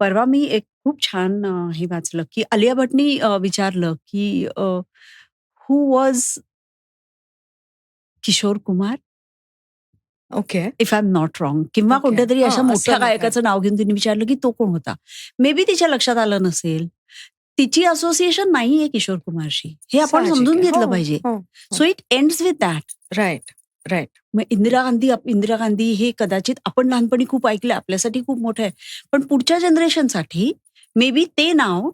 परवा मी एक खूप छान हे वाचलं, की आलिया भटनी विचारलं, की who was Kishore Kumar? Okay. If I am not wrong किंवा ओके. कोणत्यातरी हां, अशा मोठ्या. गायकाचं नाव घेऊन तिने विचारलं, की तो कोण होता? मे बी तिच्या लक्षात आलं नसेल. तिची असोसिएशन नाहीये किशोर कुमारशी. हे आपण समजून. घेतलं हो, पाहिजे. So it ends with that. Right, right. मग इंदिरा गांधी इंदिरा गांधी हे कदाचित आपण लहानपणी खूप ऐकलं आपल्यासाठी खूप मोठं आहे पण पुढच्या जनरेशनसाठी मे बी ते नाव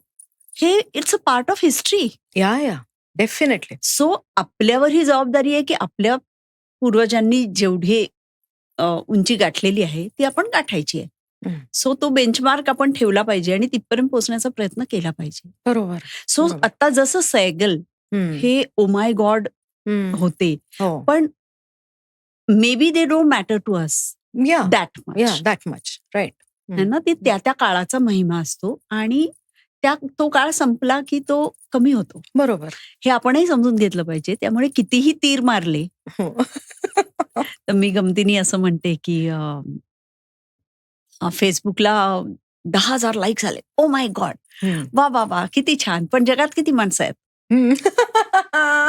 हे it's a part of history yeah, yeah. Definitely. So आपल्यावर ही जबाबदारी आहे की आपल्या पूर्वजांनी जेवढे उंची गाठलेली आहे ती आपण गाठायची आहे. सो तो बेंचमार्क आपण ठेवला पाहिजे आणि तिथपर्यंत पोहोचण्याचा प्रयत्न केला पाहिजे बरोबर. सो. आता जसं सैगल हं, ओ माय गॉड. होते हो. पण maybe they don't matter to us that. Much that much. Right. है ना ते त्या त्या काळाचा महिमा असतो आणि त्या तो काळ संपला की तो कमी होतो बरोबर. हे आपणही समजून घेतलं पाहिजे त्यामुळे कितीही तीर मारले हो. तर मी गमतीने असं म्हणते की फेसबुकला दहा हजार लाईक्स आले ओ माय गॉड. वा वा वा किती छान पण जगात किती माणसं आहेत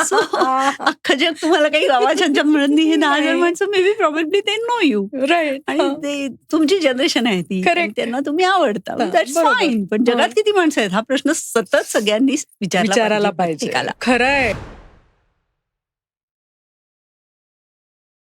So, अख्खं जग तुम्हाला काही आवाजांच्या मिळत नाही हे दहा. माणसं मे बी प्रॉब्लेबली ते नो यू राइट. आणि ते तुमची जनरेशन आहे ती Correct. त्यांना तुम्ही आवडता. फाईन पण जगात. किती माणसं आहेत हा प्रश्न सतत सगळ्यांनी विचारायला पाहिजे. प्रत्येकाला खरंय.